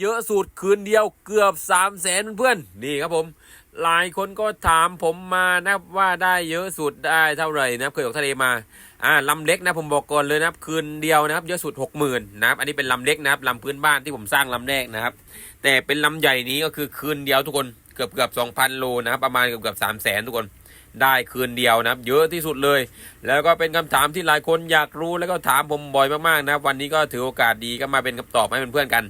เยอะสุดคืนเดียวเกือบ3 0 0แสนเพื่อนนี่ครับผม หลายคนก็ถามผมมานะครับว่าได้เยอะสุดได้เท่าไหร่นะครับเคยออกทะเลมาอ่าลำเล็กนะผมบอกก่อนเลยนะครับคืนเดียวนะครับเยอะสุด 60,000นะครับอันนี้เป็นลำเล็กนะครับลำพื้นบ้านที่ผมสร้างลำแรกนะครับ แต่เป็นลำใหญ่นี้ก็คือคืนเดียวทุกคนเกือบเกือบ2,000โลนะครับประมาณเกือบเกือบ3 0 0แสนทุกคนได้คืนเดียวนะครับ เยอะที่สุดเลย แล้วก็เป็นคำถามที่หลายคนอยากรู้แล้วก็ถามผมบ่อยมากๆนะครับ วันนี้ก็ถือโอกาสดีก็มาเป็นคำตอบให้เพื่อนๆกัน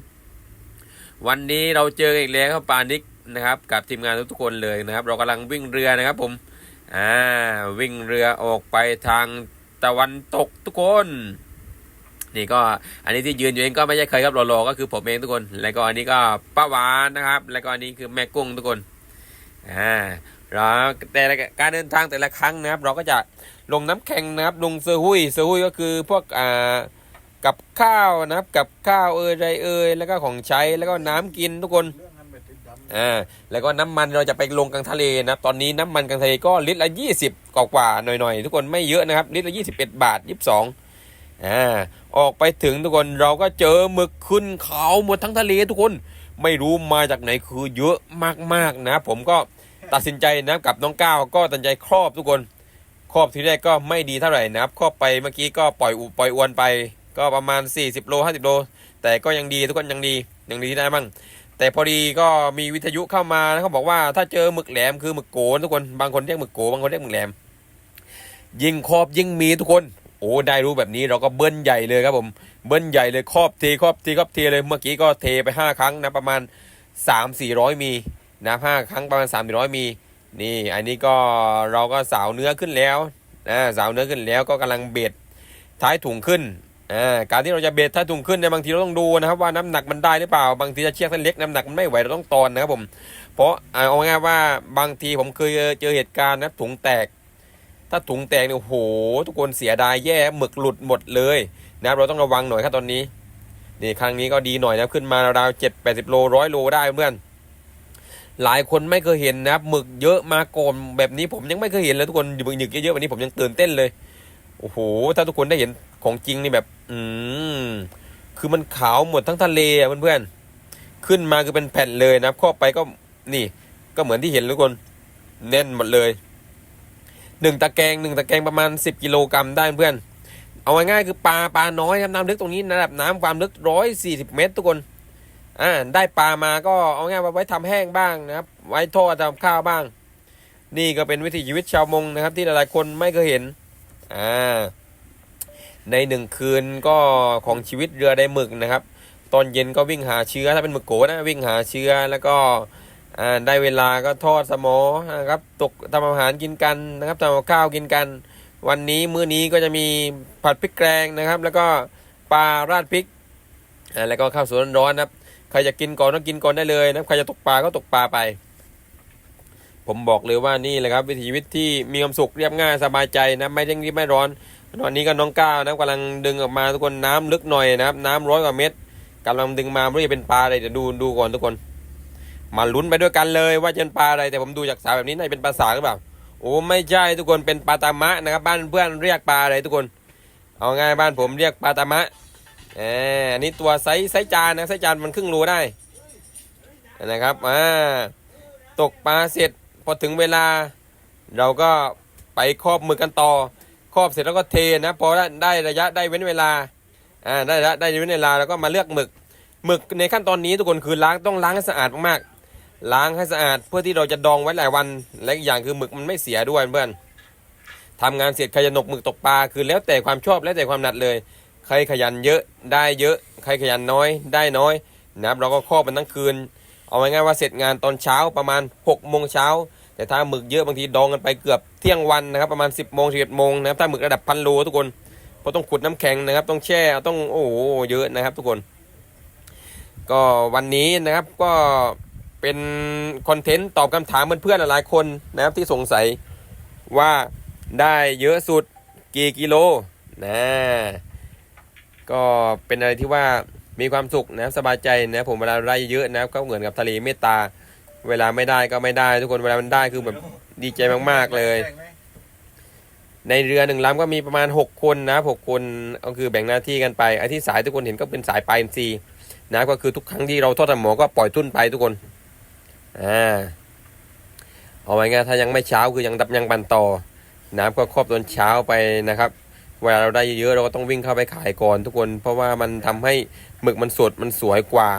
วันนี้เราเจอกันอีกแล้วครับปานิกนะครับกับทีมงานทุกๆคนเลยนะครับ เรากำลังวิ่งเรือนะครับผมอ่าวิ่งเรือออกไปทางตะวันตกทุกคนนี่ก็อันนี้ที่ยืนอยู่เองก็ไม่ใช่ใครครับรอๆก็คือผมเองทุกคน แล้วก็อันนี้ก็ป้าหวานนะครับ แล้วก็อันนี้คือแม่กุ้งทุกคนอ่าเราแต่การเดินทางแต่ละครั้งนะครับ เราก็จะลงน้ำแข็งนะครับลงเซอร์หุยเซอร์หุยก็คือพวกอ่า กับข้าวนะครับกับข้าวเอยไรเอยแล้วก็ของใช้แล้วก็น้ำกินทุกคนอ่าแล้วก็น้ำมันเราจะไปลงกลางทะเลนะตอนนี้น้ำมันกลางทะเลก็ลิตรละ20กว่ากว่าๆหน่อยๆทุกคนไม่เยอะนะครับลิตรละ21บเอ็ดบาท22อ่าออกไปถึงทุกคนเราก็เจอหมึกขึ้นเขาหมดทั้งทะเลทุกคนไม่รู้มาจากไหนคือเยอะมากๆนะครับผมก็ตัดสินใจนะกับน้องก้าวก็ตัดสินใจครอบทุกคน ครอบทีแรกก็ไม่ดีเท่าไหร่นะครับ ครอบไปเมื่อกี้ก็ปล่อยอุปล่อยอวนไป ก็ประมาณ 40 โล 50 โล แต่ก็ยังดีทุกคนยังดียังดีที่ได้บ้างแต่พอดีก็มีวิทยุเข้ามานะเขาบอกว่าถ้าเจอหมึกแหลมคือหมึกโกนทุกคนบางคนเรียกหมึกโกบางคนเรียกหมึกแหลม ยิ่งครอบยิ่งมีทุกคน โอ้ได้รู้แบบนี้เราก็เบิ้ลใหญ่เลยครับผมเบิ้ลใหญ่เลยครอบทีครอบทีครอบทีเลยเมื่อกี้ก็เทไป 5 ครั้งนะประมาณ 3 400 มีนะห้าครั้งประมาณ 3 400 มี นี่อันนี้ก็เราก็สาวเนื้อขึ้นแล้วนะสาวเนื้อขึ้นแล้วก็กำลังเบ็ดท้ายถุงขึ้น การที่เราจะเบ็ดท้าถุงขึ้นเนี่ยบางทีเราต้องดูนะครับว่าน้ำหนักมันได้หรือเปล่า บางทีจะเชือกเส้นเล็กน้ำหนักมันไม่ไหวเราต้องตอนนะครับผม เพราะเอาง่ายว่าบางทีผมเคยเจอเหตุการณ์นะถุงแตก ถ้าถุงแตกเนี่ยโอ้โห ทุกคนเสียดายแย่หมึกหลุดหมดเลยนะครับเราต้องระวังหน่อยครับตอนนี้นี่ครั้งนี้ก็ดีหน่อยนะขึ้นมาราวเจ็ดแปดสิบโลร้อยโลได้เพื่อนหลายคนไม่เคยเห็นนะครับหมึกเยอะมาก่อนแบบนี้ผมยังไม่เคยเห็นเลยทุกคนหมึกเยอะๆแบบนี้ผมยังตื่นเต้นเลยโอ้โหถ้าทุกคนได้เห็น ของจริงนี่แบบ อืมคือมันขาวหมดทั้งทะเลอะเพื่อนๆขึ้นมาคือเป็นแผ่นเลยนะครับเข้าไปก็นี่ ก็เหมือนที่เห็นทุกคนแน่นหมดเลยหนึ่งตะแกรงหนึ่งตะแกรงประมาณสิบกิโลกรัมได้เพื่อน เอาง่ายๆคือปลาปลาน้อยครับน้ำลึกตรงนี้ระดับน้ำความลึกร้อยสี่สิบเมตร ทุกคนอ่าได้ปลามาก็เอาง่ายว่าไว้ทำแห้งบ้างนะครับ ไว้ทอดทำข้าวบ้าง นี่ก็เป็นวิถีชีวิตชาวมงนะครับ ที่หลายๆคนไม่เคยเห็นอ่า ในหนึ่งคืนก็ของชีวิตเรือได้หมึกนะครับ ตอนเย็นก็วิ่งหาเชื้อถ้าเป็นหมึกโกนะวิ่งหาเชื้อแล้วก็ได้เวลาก็ทอดสมอนะครับตกทำอาหารกินกันนะครับทำข้าวกินกัน วันนี้มื้อนี้ก็จะมีผัดพริกแกงนะครับ แล้วก็ปลาราดพริกแล้วก็ข้าวสวยร้อนนะครับใครจะกินก่อนก็กินก่อนได้เลยนะใครจะตกปลาก็ตกปลาไป ผมบอกเลยว่านี่แหละครับ วิถีชีวิตที่มีความสุขเรียบง่ายสบายใจนะไม่เร่งรีบไม่ร้อน ตอนนี้ก็น้องก้าวนะกำลังดึงออกมาทุกคนน้ำลึกหน่อยนะครับ น้ำร้อยกว่าเมตรกำลังดึงมาไม่รู้จะเป็นปลาอะไรเดี๋ยวดูดูก่อนทุกคน มาลุ้นไปด้วยกันเลยว่าจะเป็นปลาอะไรแต่ผมดูจากสาแบบนี้น่าจะเป็นปลาสาหรือเปล่าโอ้ไม่ใช่ทุกคนเป็นปลาตามะนะครับ บ้านเพื่อนเรียกปลาอะไรทุกคน เอาง่ายบ้านผมเรียกปลาตามะเอออันนี้ตัวไซส์ไซส์จานนะไซส์จานมันครึ่งโลได้นะครับอ่าตกปลาเสร็จพอถึงเวลา เราก็ไปครอบมือกันต่อ ครอบเสร็จแล้วก็เทนะพอได้ได้ระยะได้เว้นเวลาอ่าได้ระยะได้เว้นเวลาแล้วก็มาเลือกหมึกหมึกในขั้นตอนนี้ทุกคนคือล้างต้องล้างให้สะอาดมากๆล้างให้สะอาดเพื่อที่เราจะดองไว้หลายวันและอีกอย่างคือหมึกมันไม่เสียด้วยเพื่อนทำงานเสร็จใครจะหนกหมึกตกปลาคือแล้วแต่ความชอบแล้วแต่ความหนัดเลย ใครขยันเยอะได้เยอะ ใครขยันน้อยได้น้อยนะครับเราก็ครอบมันทั้งคืน เอาง่ายๆว่าเสร็จงานตอนเช้าประมาณ6กโมงเช้า แต่ถ้าหมึกเยอะบางทีดองกันไปเกือบเที่ยงวันนะครับประมาณ 10บโมงสิบเอ็ดโมงนะครับถ้าหมึกระดับพันโลทุกคนเพราะต้องขุดน้ำแข็งนะครับ ต้องแช่ต้องโอ้โหเยอะนะครับ ทุกคน ก็วันนี้นะครับก็เป็นคอนเทนต์ตอบคำถามเพื่อนๆหลายคนนะครับที่สงสัยว่าได้เยอะสุดกี่กิโลนะก็เป็นอะไรที่ว่ามีความสุขนะสบายใจนะผมเวลาได้เยอะนะก็เหมือนกับทะเลเมตตา เวลาไม่ได้ก็ไม่ได้ ทุกคนเวลามันได้คือแบบดีใจมากๆเลย ในเรือหนึ่งลำก็มีประมาณ 6 คนนะหกคนก็คือแบ่งหน้าที่กันไปไอ้ที่สายทุกคนเห็นก็เป็นสายปลาอินทรีนะก็คือทุกครั้งที่เราทอดทำหมอก็ปล่อยทุ่นไปทุกคนอ่าเอาไว้ง่ายถ้ายังไม่เช้าคือยังดับยังปันต่อ น้ำก็ครอบตอนเช้าไปนะครับเวลาเราได้เยอะเราก็ต้องวิ่งเข้าไปขายก่อนทุกคน เพราะว่ามันทำให้หมึกมันสดมันสวยกว่า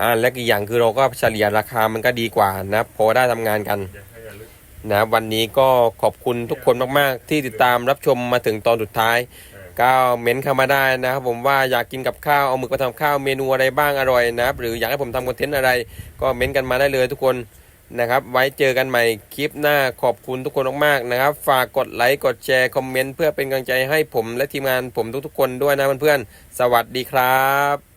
อ่าและอีกอย่างคือเราก็เฉลี่ยราคามันก็ดีกว่านะครับพอได้ทำงานกันนะวันนี้ก็ขอบคุณทุกคนมากๆ ที่ติดตามรับชมมาถึงตอนสุดท้ายก็เม้นเข้ามาได้นะครับผมว่าอยากกินกับข้าวเอาหมึกมาทำข้าวเมนูอะไรบ้างอร่อยนะครับหรืออยากให้ผมทำคอนเทนต์อะไร ก็เม้นกันมาได้เลยทุกคนนะครับ ไว้เจอกันใหม่คลิปหน้าขอบคุณทุกคนมากๆนะครับ ฝากกดไลค์กดแชร์คอมเมนต์เพื่อเป็นกำลังใจให้ผมและทีมงานผมทุกๆคนด้วยนะเพื่อนๆสวัสดีครับ